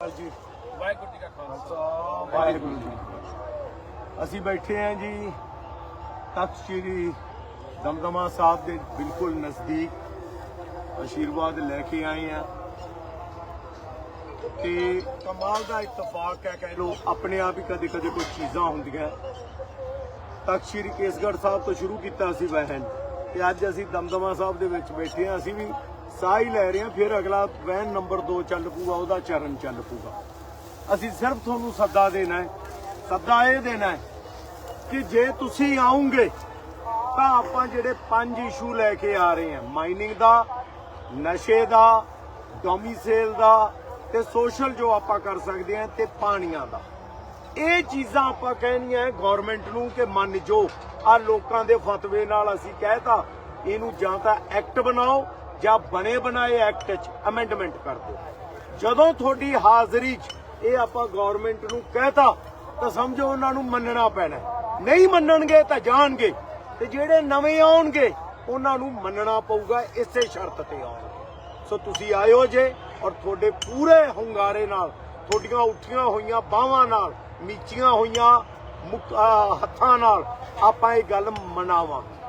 ਜੀ ਵਾਹਿਗੁਰੂ ਜੀ ਕਾ ਖਾਲਸਾ। ਵਾਹਿਗੁਰੂ ਜੀ ਅਸੀਂ ਬੈਠੇ ਹਾਂ ਜੀ ਤਖਤ ਸ੍ਰੀ ਦਮਦਮਾ ਸਾਹਿਬ ਦੇ ਬਿਲਕੁਲ ਨਜ਼ਦੀਕ। ਆਸ਼ੀਰਵਾਦ ਲੈ ਕੇ ਆਏ ਹਾਂ। ਤੇ ਕਮਾਲ ਦਾ ਇਤਫਾਕ ਹੈ ਕਹਿ ਲੋ ਆਪਣੇ ਆਪ ਹੀ ਕਦੇ ਕਦੇ ਕੋਈ ਚੀਜ਼ਾਂ ਹੁੰਦੀਆਂ। ਤਖਤ ਸ੍ਰੀ ਕੇਸਗੜ੍ਹ ਸਾਹਿਬ ਤੋਂ ਸ਼ੁਰੂ ਕੀਤਾ ਸੀ ਵਹਿਨ ਤੇ ਅੱਜ ਅਸੀਂ ਦਮਦਮਾ ਸਾਹਿਬ ਦੇ ਵਿੱਚ ਬੈਠੇ ਹਾਂ। ਅਸੀਂ ਵੀ ਸਾਹ ਹੀ ਲੈ ਰਹੇ ਹਾਂ, ਫਿਰ ਅਗਲਾ ਵੈਨ ਨੰਬਰ 2 ਚੱਲ ਪੂਗਾ ਉਹਦਾ ਚਰਨ ਚੱਲ ਪੂਗਾ ਅਸੀਂ ਸਿਰਫ ਤੁਹਾਨੂੰ ਸੱਦਾ ਦੇਣਾ ਹੈ, ਸੱਦਾ ਇਹ ਦੇਣਾ ਹੈ ਕਿ ਜੇ ਤੁਸੀਂ ਆਉਂਗੇ, ਤਾਂ ਆਪਾਂ ਜਿਹੜੇ ਪੰਜ ਇਸ਼ੂ ਲੈ ਕੇ ਆ ਰਹੇ ਹਾਂ, ਮਾਈਨਿੰਗ ਦਾ, ਨਸ਼ੇ ਦਾ ਡੋਮਿਸਾਈਲ ਦਾ ਤੇ ਸੋਸ਼ਲ ਜੋ ਆਪਾਂ ਕਰ ਸਕਦੇ ਹਾਂ, ਤੇ ਪਾਣੀਆਂ ਦਾ। ਇਹ ਚੀਜ਼ਾਂ ਆਪਾਂ ਕਹਿਣੀਆਂ ਹੈ ਗਵਰਨਮੈਂਟ ਨੂੰ ਕਿ ਮੰਨ ਜੋ ਆ ਲੋਕਾਂ ਦੇ ਫਤਵੇ ਨਾਲ ਅਸੀਂ ਕਹਿਤਾ, ਇਹਨੂੰ ਜਾਂ ਤਾਂ ਐਕਟ ਬਣਾਓ ਜਾਂ ਬਣੇ ਬਣਾਏ ਐਕਟ 'ਚ ਅਮੈਂਡਮੈਂਟ ਕਰ ਦਿਓ। ਜਦੋਂ ਤੁਹਾਡੀ ਹਾਜ਼ਰੀ 'ਚ ਇਹ ਆਪਾਂ ਗਵਰਨਮੈਂਟ ਨੂੰ ਕਹਿਤਾ, ਤਾਂ ਸਮਝੋ ਉਹਨਾਂ ਨੂੰ ਮੰਨਣਾ ਪੈਣਾ ਨਹੀਂ ਮੰਨਣਗੇ ਤਾਂ ਜਾਣਗੇ। ਤੇ ਜਿਹੜੇ ਨਵੇਂ ਆਉਣਗੇ, ਉਹਨਾਂ ਨੂੰ ਮੰਨਣਾ ਪਊਗਾ, ਇਸੇ ਸ਼ਰਤ ਤੇ ਆਉਣਗੇ। ਸੋ ਤੁਸੀਂ ਆਇਓ ਜੇ ਔਰ ਤੁਹਾਡੇ ਪੂਰੇ ਹੁੰਗਾਰੇ ਨਾਲ, ਤੁਹਾਡੀਆਂ ਉੱਠੀਆਂ ਹੋਈਆਂ ਬਾਹਾਂ ਨਾਲ, ਮੀਚੀਆਂ ਹੋਈਆਂ ਹੱਥਾਂ ਨਾਲ ਆਪਾਂ ਇਹ ਗੱਲ ਮਨਾਵਾਂਗੇ।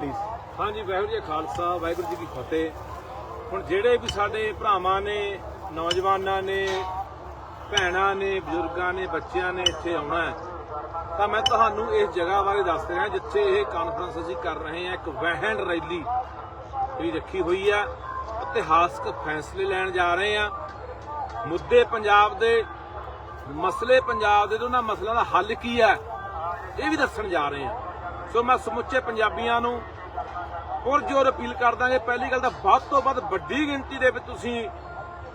ਪਲੀਜ਼। ਹਾਂਜੀ, ਵਾਹਿਗੁਰੂ ਜੀ ਕਾ ਖਾਲਸਾ, ਵਾਹਿਗੁਰੂ ਜੀ ਕੀ ਫਤਿਹ। ਹੁਣ ਜਿਹੜੇ ਵੀ ਸਾਡੇ ਭਰਾਵਾਂ ਨੇ, ਨੌਜਵਾਨਾਂ ਨੇ, ਭੈਣਾਂ ਨੇ, ਬਜ਼ੁਰਗਾਂ ਨੇ, ਬੱਚਿਆਂ ਨੇ ਇੱਥੇ ਆਉਣਾ ਹੈ, ਤਾਂ ਮੈਂ ਤੁਹਾਨੂੰ ਇਸ ਜਗ੍ਹਾ ਬਾਰੇ ਦੱਸ ਰਿਹਾ, ਜਿੱਥੇ ਇਹ ਕਾਨਫਰੰਸ ਅਸੀਂ ਕਰ ਰਹੇ ਹਾਂ, ਇੱਕ ਵਹਿਣ ਰੈਲੀ ਵੀ ਰੱਖੀ ਹੋਈ ਹੈ ਇਤਿਹਾਸਕ ਫੈਸਲੇ ਲੈਣ ਜਾ ਰਹੇ ਹਾਂ। ਮੁੱਦੇ ਪੰਜਾਬ ਦੇ, ਮਸਲੇ ਪੰਜਾਬ ਦੇ, ਤੇ ਉਹਨਾਂ ਮਸਲਿਆਂ ਦਾ ਹੱਲ ਕੀ ਹੈ, ਇਹ ਵੀ ਦੱਸਣ ਜਾ ਰਹੇ ਹਾਂ। ਸੋ ਮੈਂ ਸਮੁੱਚੇ ਪੰਜਾਬੀਆਂ ਨੂੰ ਪੁਰਜੋਰ ਅਪੀਲ ਕਰਦਾ ਕਿ ਪਹਿਲੀ ਗੱਲ ਤਾਂ ਵੱਧ ਤੋਂ ਵੱਧ ਵੱਡੀ ਗਿਣਤੀ ਦੇ ਵਿੱਚ ਤੁਸੀਂ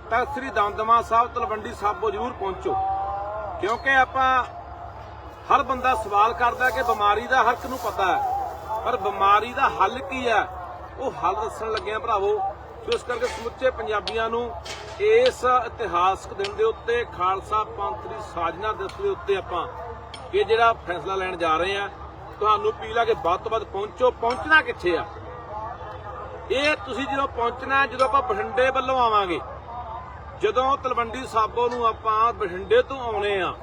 ਤਾਂ ਸ੍ਰੀ ਦਮਦਮਾ ਸਾਹਿਬ, ਤਲਵੰਡੀ ਸਾਬੋ ਜ਼ਰੂਰ ਪਹੁੰਚੋ। ਕਿਉਂਕਿ ਆਪਾਂ ਹਰ ਬੰਦਾ ਸਵਾਲ ਕਰਦਾ ਕਿ ਬਿਮਾਰੀ ਦਾ ਹਰ ਇੱਕ ਨੂੰ ਪਤਾ ਹੈ। ਪਰ ਬਿਮਾਰੀ ਦਾ ਹੱਲ ਕੀ ਹੈ? ਉਹ ਹੱਲ ਦੱਸਣ ਲੱਗਿਆ ਭਰਾਵੋ। ਸੋ ਇਸ ਕਰਕੇ ਸਮੁੱਚੇ ਪੰਜਾਬੀਆਂ ਨੂੰ ਇਸ ਇਤਿਹਾਸਕ ਦਿਨ ਦੇ ਉੱਤੇ, ਖਾਲਸਾ ਪੰਥ ਦੀ ਸਾਜਨਾ ਦਿਵਸ ਦੇ ਉੱਤੇ ਆਪਾਂ ਇਹ ਜਿਹੜਾ ਫੈਸਲਾ ਲੈਣ ਜਾ ਰਹੇ ਆ ਤੁਹਾਨੂੰ ਅਪੀਲ ਆ ਕਿ ਵੱਧ ਤੋਂ ਵੱਧ ਪਹੁੰਚੋ। ਪਹੁੰਚਣਾ ਕਿੱਥੇ ਆ? ਇਹ ਤੁਸੀਂ ਜਦੋਂ ਪਹੁੰਚਣਾ ਜਦੋਂ ਆਪਾਂ ਬਠਿੰਡੇ ਵੱਲੋਂ ਆਵਾਂਗੇ, ਜਦੋਂ ਤਲਵੰਡੀ ਸਾਬੋ ਨੂੰ ਆਪਾਂ ਬਠਿੰਡੇ ਤੋਂ ਆਉਣੇ ਆ,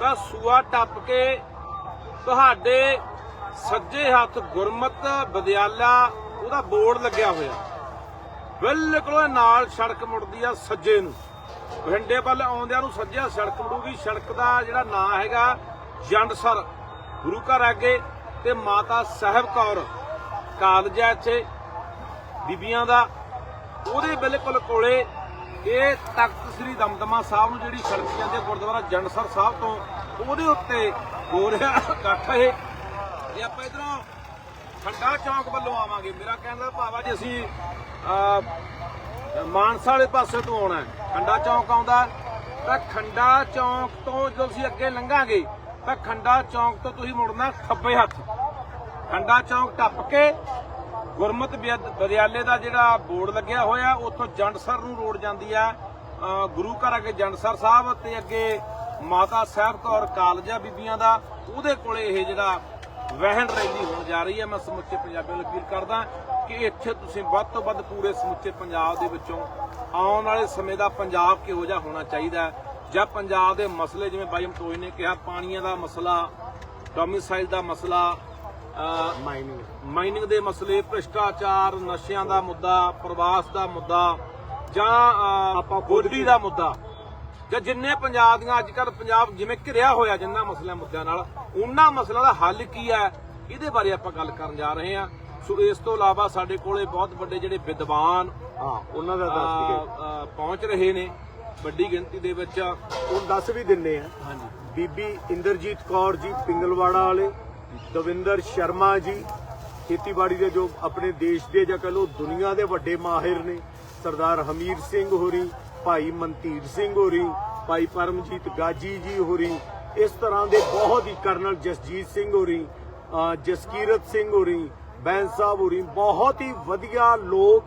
ਤਾਂ ਸੂਆ ਟੱਪ ਕੇ ਤੁਹਾਡੇ ਸੱਜੇ ਹੱਥ ਗੁਰਮਤ ਵਿਦਿਆਲਾ ਉਹਦਾ ਬੋਰਡ ਲੱਗਿਆ ਹੋਇਆ। ਬਿਲਕੁਲ ਉਹਦੇ ਨਾਲ ਸੜਕ ਮੁੜਦੀ ਆ ਸੱਜੇ ਨੂੰ। ਬਠਿੰਡੇ ਵੱਲ ਆਉਂਦਿਆਂ ਨੂੰ ਸੱਜੇ ਸੜਕ ਮੁੜੂਗੀ। ਸੜਕ ਦਾ ਜਿਹੜਾ ਨਾਂ ਹੈਗਾ ਜੰਡਸਰ। ਗੁਰੂ ਘਰ ਅੱਗੇ ਤੇ ਮਾਤਾ ਸਾਹਿਬ ਕੌਰ ਕਾਲਜ ਹੈ ਇੱਥੇ, ਬੀਬੀਆਂ ਦਾ। ਉਹਦੇ ਬਿਲਕੁਲ ਕੋਲੇ ਇਹ ਤਖਤ ਸ੍ਰੀ ਦਮਦਮਾ ਸਾਹਿਬ ਨੂੰ ਜਿਹੜੀ ਸੜਕ ਜਾਂਦੀ ਹੈ ਗੁਰਦੁਆਰਾ ਜੰਡਸਰ ਸਾਹਿਬ ਤੋਂ, ਉਹਦੇ ਉੱਤੇ ਹੋ ਰਿਹਾ ਇਕੱਠ ਇਹ। ਇਹ ਆਪਾਂ ਇਧਰੋਂ ਖੰਡਾ ਚੌਂਕ ਵੱਲੋਂ ਆਵਾਂਗੇ, ਮੇਰਾ ਕਹਿਣ ਦਾ ਭਾਵ ਆ ਜੀ ਅਸੀਂ ਮਾਨਸਾ ਵਾਲੇ ਪਾਸੇ ਤੋਂ ਆਉਣਾ ਹੈ। ਖੰਡਾ ਚੌਂਕ ਆਉਂਦਾ, ਤਾਂ ਖੰਡਾ ਚੌਂਕ ਤੋਂ ਜਦੋਂ ਅਸੀਂ ਅੱਗੇ ਲੰਘਾਂਗੇ ਤਾਂ ਖੰਡਾ ਚੌਂਕ ਤੋਂ ਤੁਸੀਂ ਮੁੜਨਾ ਖੱਬੇ ਹੱਥ। ਖੰਡਾ ਚੌਂਕ ਟੱਪ ਕੇ ਗੁਰਮਤ ਵਿਦਿਆਲੇ ਦਾ ਜਿਹੜਾ ਬੋਰਡ ਲੱਗਿਆ ਹੋਇਆ, ਉੱਥੋਂ ਜੰਡਸਰ ਨੂੰ ਰੋਡ ਜਾਂਦੀ ਆ। ਗੁਰੂ ਘਰ ਅੱਗੇ ਜੰਡਸਰ ਸਾਹਿਬ ਤੇ ਅੱਗੇ ਮਾਤਾ ਸਾਹਿਬ ਕੌਰ ਕਾਲਜ ਆ ਬੀਬੀਆਂ ਦਾ, ਉਹਦੇ ਕੋਲੇ ਇਹ ਜਿਹੜਾ ਵਹਿਣ ਰੈਲੀ ਹੋਣ ਜਾ ਰਹੀ ਹੈ ਮੈਂ ਸਮੁੱਚੇ ਪੰਜਾਬੀਆਂ ਨੂੰ ਅਪੀਲ ਕਰਦਾ ਕਿ ਇੱਥੇ ਤੁਸੀਂ ਵੱਧ ਤੋਂ ਵੱਧ ਪੂਰੇ ਸਮੁੱਚੇ ਪੰਜਾਬ ਦੇ ਵਿੱਚੋਂ ਆਉਣ ਵਾਲੇ ਸਮੇਂ ਦਾ ਪੰਜਾਬ ਕਿਹੋ ਜਿਹਾ ਹੋਣਾ ਚਾਹੀਦਾ। ਹੈ ਜਾਂ ਪੰਜਾਬ ਦੇ ਮਸਲੇ ਜਿਵੇਂ ਬਾਈ ਮਟੋਈ ਨੇ ਕਿਹਾ ਪਾਣੀਆਂ ਦਾ ਮਸਲਾ ਡੋਮਿਸਾਈਲ ਦਾ ਮਸਲਾ ਮਾਈਨਿੰਗ ਮਾਈਨਿੰਗ ਦੇ ਮਸਲੇ ਭ੍ਰਿਸ਼ਟਾਚਾਰ ਨਸ਼ਿਆਂ ਦਾ ਮੁੱਦਾ ਪ੍ਰਵਾਸ ਦਾ ਮੁੱਦਾ ਜਾਂ ਆਪਾਂ ਗੋਡੀ ਦਾ ਮੁੱਦਾ ਜਾਂ ਜਿੰਨੇ ਪੰਜਾਬ ਦੀਆਂ ਅੱਜ ਕੱਲ ਪੰਜਾਬ ਜਿਵੇਂ ਘਿਰਿਆ ਹੋਇਆ ਜਿੰਨਾ ਮਸਲਿਆਂ ਮੁੱਦਿਆਂ ਨਾਲ ਉਹਨਾਂ ਮਸਲਿਆਂ ਦਾ ਹੱਲ ਕੀ ਹੈ? ਇਹਦੇ ਬਾਰੇ ਆਪਾਂ ਗੱਲ ਕਰਨ ਜਾ ਰਹੇ ਹਾਂ। ਸੋ ਇਸ ਤੋਂ ਇਲਾਵਾ ਸਾਡੇ ਕੋਲੇ ਬਹੁਤ ਵੱਡੇ ਜਿਹੜੇ ਵਿਦਵਾਨ ਹਾਂ ਉਹਨਾਂ ਦਾ ਪਹੁੰਚ ਰਹੇ ਨੇ। ਵੱਡੀ ਗਿਣਤੀ ਦੇ ਵਿੱਚ ਉਹ ਦੱਸ ਵੀ ਦਿੰਨੇ ਆ। ਹਾਂਜੀ। ਬੀਬੀ ਇੰਦਰਜੀਤ ਕੌਰ ਜੀ ਪਿੰਗਲਵਾੜਾ ਵਾਲੇ ਦਵਿੰਦਰ ਸ਼ਰਮਾ ਜੀ ਖੇਤੀਬਾੜੀ ਦੇ ਜੋ ਆਪਣੇ ਦੇਸ਼ ਦੇ ਜਾਂ ਕਹ ਲੋ ਦੁਨੀਆ ਦੇ ਵੱਡੇ ਮਾਹਿਰ ਨੇ ਸਰਦਾਰ ਹਮੀਰ ਸਿੰਘ ਹੋਰੀ ਭਾਈ ਮਨਤੀਰ ਸਿੰਘ ਹੋਰੀ ਭਾਈ ਪਰਮਜੀਤ ਗਾਜੀ ਜੀ ਹੋਰੀ ਇਸ ਤਰ੍ਹਾਂ ਦੇ ਬਹੁਤ ਹੀ ਕਰਨਲ ਜਸਜੀਤ ਸਿੰਘ ਹੋਰੀ ਜਸਕੀਰਤ ਸਿੰਘ ਹੋਰੀ ਬੈਂਸ ਸਾਹਿਬ ਹੋਰੀ ਬਹੁਤ ਹੀ ਵਧੀਆ ਲੋਕ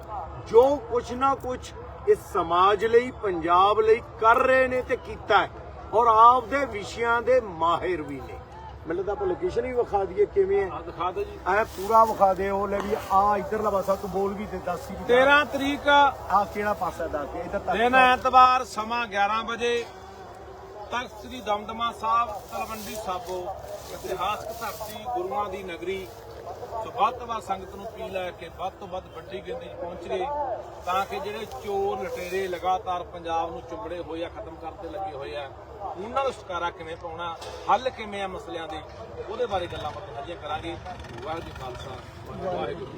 ਜੋ ਕੁਛ ਨਾ ਕੁਛ ਇਸ ਸਮਾਜ ਲਈ ਪੰਜਾਬ ਲਈ ਕਰ ਰਹੇ ਨੇ ਤੇ ਕੀਤਾ ਹੈ। ਔਰ ਆਪ ਦੇ ਵਿਸ਼ਿਆਂ ਦੇ ਮਾਹਿਰ ਵੀ ਨੇ। ਮੈਨੂੰ ਤਾਂ ਆਪਾਂ ਲੋਕੇਸ਼ਨ ਵੀ ਵਿਖਾ ਦਈਏ ਕਿਵੇਂ ਹੈ। ਆ ਦਿਖਾ ਦਿਓ ਜੀ। ਐ ਪੂਰਾ ਵਿਖਾ ਦੇ ਉਹ ਲੈ ਵੀ ਆ ਇਧਰਲਾ ਪਾਸਾ ਤੂੰ ਬੋਲ ਵੀ ਦੇ ਦੱਸ ਹੀ 13 ਤਰੀਕ ਆ। ਕਿਹੜਾ ਪਾਸਾ ਦੱਸ ਦੇ ਇਧਰ ਤੱਕ ਦਿਨ ਐਤਵਾਰ ਸਮਾਂ 11 ਵਜੇ। ਤਖਤ ਸ੍ਰੀ ਦਮਦਮਾ ਸਾਹਿਬ ਤਲਵੰਡੀ ਸਾਬੋ ਇਤਿਹਾਸਕ ਧਰਤੀ ਗੁਰੂਆਂ ਦੀ ਨਗਰੀ। ਸੋ ਵੱਧ ਤੋਂ ਵੱਧ ਸੰਗਤ ਨੂੰ ਅਪੀਲ ਹੈ ਕਿ ਵੱਧ ਤੋਂ ਵੱਧ ਵੱਡੀ ਗਿਣਤੀ 'ਚ ਪਹੁੰਚੇ ਤਾਂ ਕਿ ਜਿਹੜੇ ਚੋਰ ਲਟੇਰੇ ਲਗਾਤਾਰ ਪੰਜਾਬ ਨੂੰ ਚੁੰਬੜੇ ਹੋਏ ਆ, ਖਤਮ ਕਰਦੇ ਲੱਗੇ ਹੋਏ ਆ, ਉਹਨਾਂ ਨੂੰ ਛੁਟਕਾਰਾ ਕਿਵੇਂ ਪਾਉਣਾ, ਹੱਲ ਕਿਵੇਂ ਆ ਮਸਲਿਆਂ ਦੇ, ਉਹਦੇ ਬਾਰੇ ਗੱਲਾਂ ਬਾਤਾਂ ਸਾਂਝੀਆਂ ਕਰਾਂਗੇ। ਵਾਹਿਗੁਰੂ ਜੀ ਖਾਲਸਾ, ਵਾਹਿਗੁਰੂ